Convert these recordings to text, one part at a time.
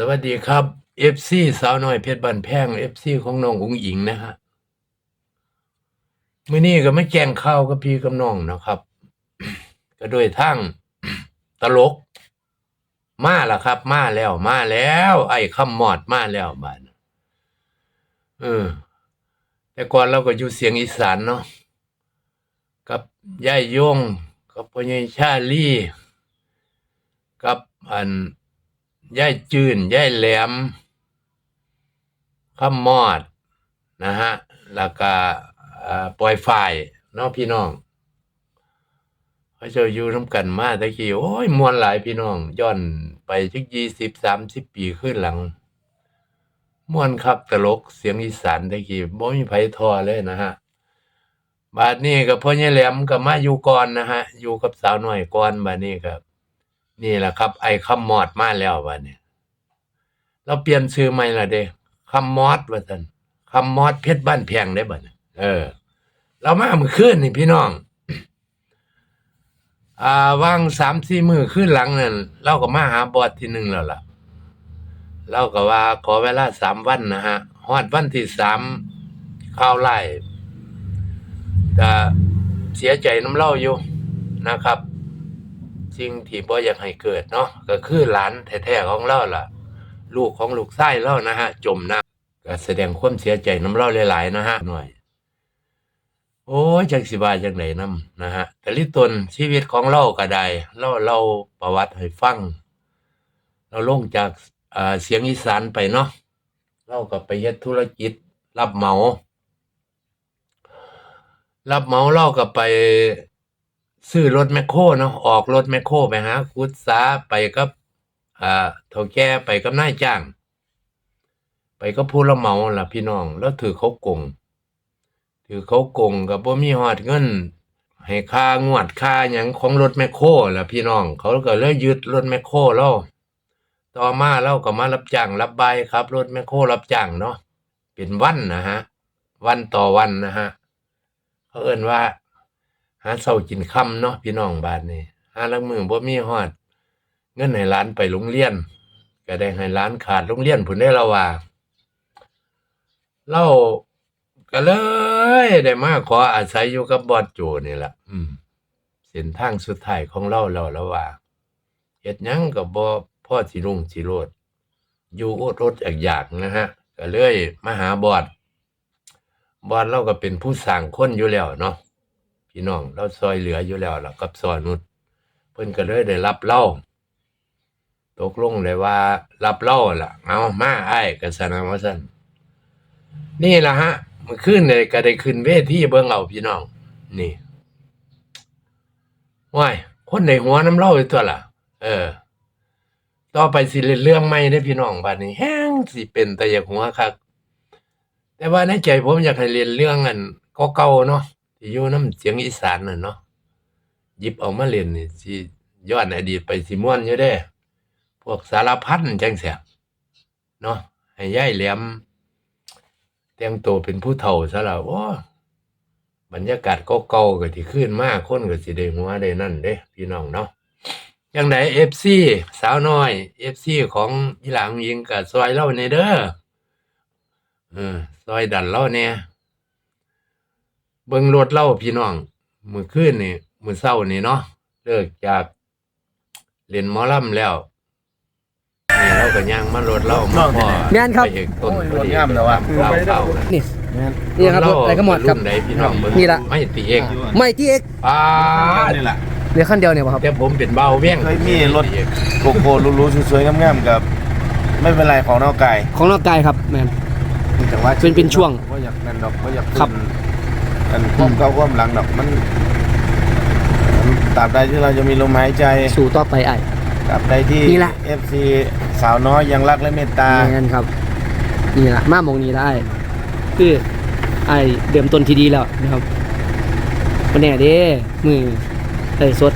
สวัสดีครับ FC สาวน้อยเพชรบันแพง FC ของน้องอุ๋งอิงนะฮะมื้อนี้ก็ไม่แจ้งข่าวกับพี่กับน้องนะครับ ก็โดยทางตลก มาล้วครับ มาแล้วมาแล้ว ไอ้คำมอดมาแล้วบาดเออ แต่ก่อนเราก็อยู่เสียงอีสานเนาะกับยายยงกับพญชาลีกับอัน ย่ายจืนย่ายแหลมข้ามมอดนะฮะแล้วก็ปล่อยไฟเน้องพี่น้องเขาเจะอยู่น้ำกันมาตะกี้โอ้ยมวนหลายพี่น้อง ย้อนไปจักยี่สิบสามสิบปีขึ้นหลังมวนครับตลกเสียงอีสานตะกี้บ่มีไผทอเลยนะฮะบาดนี้กับพ่อใหญ่แหลมก็มาอยู่ก่อนนะฮะ อยู่กับสาวน้อยก่อนบาดนี้ครับ นี่แหละครับ ไอ้คำมอดมาแล้ววะเนี่ยเราเปลี่ยนชื่อใหม่ละเด้คำมอดว่านคำมอดเพชรบ้านแพงได้บ่เนี่ยเออ เรามาเมื่อคืนนี่พี่น้องอ่าว่างสามสี่มือขึ้นหลังนั่นเราก็มาหาบอดที่หนึ่งแล้วล่ะเราก็ว่าขอเวลาสามวันนะฮะฮอดวันที่สามข้าวไล่ก็เสียใจน้ำเล่าอยู่นะครับ สิ่งที่บ่อยากให้เกิดเนาะก็คือหลานแท้ๆของเราล่ะ ลูกของลูกชายเรานะฮะ จมน้ำก็แสดงความเสียใจน้ำเล่าหลายๆนะฮะหน่อย โอ้ยจักสิบาจังไหนนํนะฮะแต่ลิตนชีวิตของเราก็ได้เราเราประวัติให้ฟัง เราลงจากเสียงอีสานไปเนาะเราก็ไปเฮ็ดธุรกิจรับเหมา รับเหมาเราก็ไป ซื้อรถแมคโครเนาะออกรถแมคโครไปหาคุดสาไปกับอ่าเฒ่าแก่ไปกับนายจ้าง ไปกับผู้รับเมาล่ะพี่น้อง แล้วถือเขากงถือเขากงก็บ่มีฮอดเงิน ให้ค่างวดค่าหยังของรถแมคโครล่ะพี่น้อง เขาก็เลยยึดรถแมคโครเราต่อมาเราก็มารับจ้างรับใบครับ รถแมคโครรับจ้างเนาะเป็นวันนะฮะวันต่อวันนะฮะเขาเอิ้นว่าาเช้ากินค่ำเนาะพี่น้องบ้านนี้หาลังมือบ่มีฮอด เงินให้หลานไปโรงเรียน ก็ได้ให้หลานขาดโรงเรียนพุ่นได้ล้วว่าเราก็เลยได้มาขออาศัยอยู่กับบอดโจนี่แหละอืม เส้นทางสุดท้ายของเราแล้วแล้วว่าเฮ็ดยังก็บ่พอสิรุ่งสิโรดอยู่อดรดอยากๆนะฮะก็เลยมาหาบอดบอดเราก็เป็นผู้สร้างคนอยู่แล้วเนาะ พี่น้องเราซอยเหลืออยู่แล้วล่ะกับซอยนุชเพิ่นก็เลยได้รับเล่าตกลงเลยว่า รับเล่าล่ะ เอามาไอ้ายก็สนามว่าซั่นนี่ละฮะมื่อคืนเลยก็ได้ขึ้นเวทีเบิ่งเอาพี่น้อง นี่ว้ายคนในหัวน้ำเล่าตัวล่ะ เออ ต่อไปสิเรื่องใหม่เด้พี่น้องบัดนี้แฮงสิเป็นแต่อยากหัวคักแต่ว่าในใจผมอยากให้เรียนเรื่องอันก็เก่าเนาะ ที่อยู่น้ำเสียงอีสานน่ะเนาะหยิบเอามาเรียนนี่สิย้อนอดีตไปสิม่วนอยู่เด้ พวกสารพันจังเสียเนาะให้ย่ายแหลมแต่งตัวเป็นผู้เฒ่าซะแล้วโอ้บรรยากาศก็เก่าก็สิขึ้นมากคนก็สิได้หัวได้นั่นเด้ พี่น้องเนาะจังได FC สาวน้อย FC ของอีหลางยิงก็ซอยเราในเด้อเออซอยดันเล่าเนี่ย เบิ่งรถเล่าพี่น้องมื้อคืนนี่มื้อเช้านี่เนาะเลิกจากเรียนหมอลำแล้วนี่เราก็ย่างมารถเล่ามาพอแม่นครับ ไปเอกต้นโอ้ยพอดีรถงามแล้วว่ะเล่าเก่านี่นี่ครับรถอะไรก็หมดครับ นใดพี่น้องเบิ่งนี่ล่ะ ไม่ตีเอกไม่ที่เอ็กป้าดนี่แหละ เหลือขั้นเดียวเนี่ยบ่ครับ แต่ผมเป็นเบาเวียงเคยมีรถ โกโก้รู้ๆสวยๆงามๆกับ ไม่เป็นไรของนอกกายของนอกกายครับแมนแต่ว่าเป็นเป็นช่วงว่าอยากนั่นดอกว่าอยากครับ กันความเก่าความหลังดอกมันตราบใดที่เราจะมีลมหายใจสู่ต่อไปไอ้ตราบใดที่นี่แหละ FC สาวน้อยยังรักและเมตตาแมนครับ นี่ละมาหมองนี้ได้คือไอ้เดิมต้นที่ดีแล้วนะครับวันแน่เด้มือไอ้สด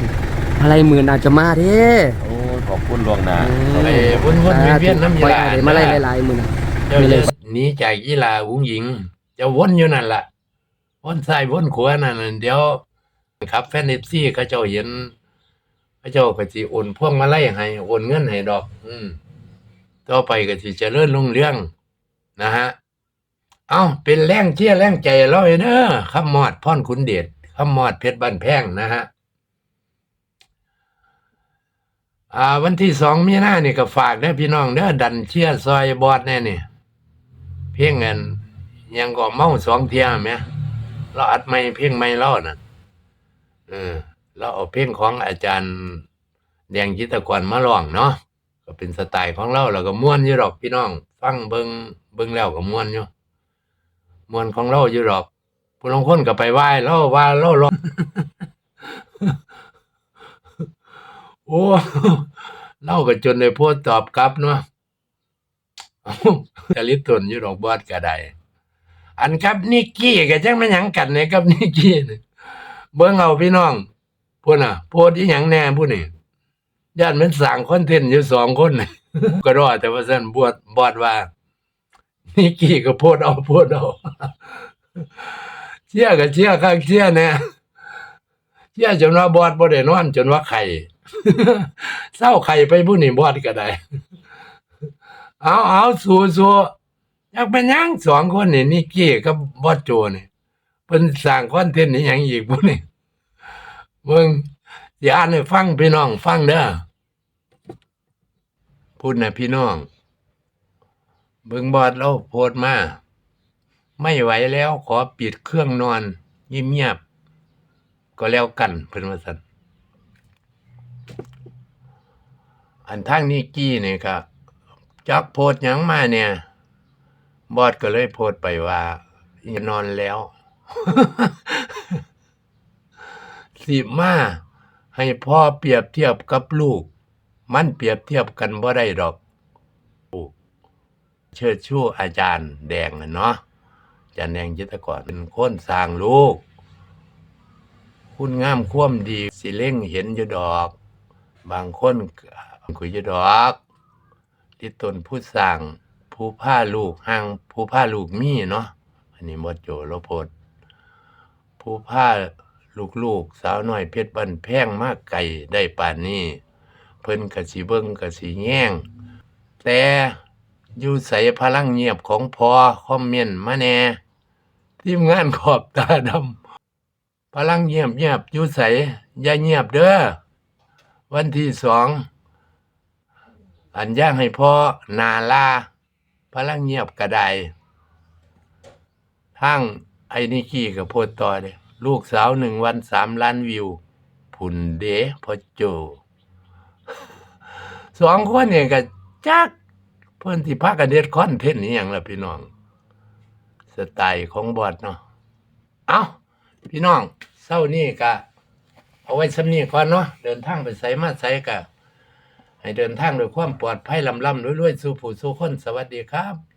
อะไรหมื่นอาจจะมาเด้โอ้ยขอบคุณหลวงหนาไอ้วนๆเวียนๆน้ำปล่อยยาไอ้มาไล่หลายๆมือนะเจ้าไม่เลจะยหนีจากกีฬาวุ้งหญิง จะวนอยู่นั่นล่ะ วนซ้ายวนขวานั่นน่ะเดี๋ยวครับแฟนเอฟซีเขาเจ้าเห็นเขาเจ้าก็สิโอนพวงมาไลัยให้โอนเงินให้ดอก อืมต่อไปก็สิเจริญรุ่งเรืองนะฮะเอาเป็นแรงเชี่ยแรงใจเราให้เด้อคำมอดพ่อนขุนเดชคำมอดเพชรบ้านแพงนะฮะอ่า วันที่สองมีหน้านี่ก็ฝากเด้อพี่น้องเด้อดันเชียร์ซอยบอดแน่นี่ เพียงเงินยังก็เมาสองเที่ยแหม เราอัดไม่เพียงไม่เล่าน่ะเออเราเอาเพลงของอาจารย์แดงจิตกรมาร้องเนาะก็เป็นสไตล์ของเราแล้วก็ม่วนอยู่ดอกพี่น้อง ฟังเบิงเบิงแล้วก็ม่วนอยู่ม่วนของเราอยู่ดอกผู้ลงคนก็ไปไหว้เราว่าเราร้องโอ้เล่าก็จนได้โพสต์ตอบกลับเนาะจะลิตรนอยู่ดอกบอดก็ได้ อันครับนิกกี้ก็จังม่นหยังกันเนี่ยกับนิกกี้นี่เบิ่งเอาพี่น้องพูดน่ะโพสต์อีหยังแน่พูดนี่ญาติมันสั่งคอนเทนต์อยู่สองคนน่ะ ก็รอดแต่ว่าซั่นบวชบอดว่านิกกี้ก็โพสต์เอาโพสต์เอาเชื่อก็เชื่อข้างเชื่อแน่เชื่อจนว่าบอดบ่ได้นอนจนว่าไข่ เศร้าไข่ไปผู้นี่บอดก็ได้ เอาเอาสู้สู้ อยากเป็นยังสองคนนี่นิกกี้กับบอสโจนี่เพิ่นสร้างคอนเทนต์นี่ยังอีกผู้นี่เบิ่งสิอ่านให้ฟังพี่น้องฟังเด้อพูดนะพี่น้อง เบิ่งบอสเราโพสต์มา ไม่ไหวแล้วขอปิดเครื่องนอนเงียบๆก็แล้วกันเพิ่นว่าซั่นอันทางนิกกี้นี่ก็จักโพดหยังมาเนี่ย บอดก็เลยโพดไปว่าอย่านอนแล้ว สิมาให้พ่อเปรียบเทียบกับลูก มันเปรียบเทียบกันบ่ได้ดอกเชิดชูอาจารย์แดงนะเนาะอาจารย์แดงจิตรกรเป็นคนสร้างลูก คุณงามความดีสิเล่งเห็นอยู่ดอก บางคนคุยอยู่ดอก ที่ตนผู้สั่ง ผู้ผ้าลูกห่างผู้ผ้าลูกมีเนาะอันนี้หมดโจโลพดผู้ผ้าลูกลูกสาวน้อยเพชรบันแพงมากไก่ได้ป่านนี้ เพิ่นกะสิเบิ่งกะสิแย่ง แต่อยู่ใส่พลังเงียบของพอคอมเมนต์มาแน่ทีมงานขอบตาดำพลังเงียบเงียบอยู่ใส่อย่าเงียบเด้อวันที่สองอันย่างให้พ่อนาลา พลังเงียบกระไดทั้งไอ้นิกี้กับโพดต่อเลยลูกสาวหนึ่งวันสามล้านวิว ผุนเดพอโจสองคนเนี่ยก็จักเพื่อนที่พากันเด็ดคอนเทนต์นี่อย่างละพี่น้อง สไตล์ของบอดเนาะเอาพี่น้องเศร้านี่กะเอาไว้สำนีก่อนเนาะเดินทางไปไสมาไสกะ ให้เดินทางด้วยความปลอดภัยลำล่ำรวยๆสู่ผู้สู่คนสวัสดีครับ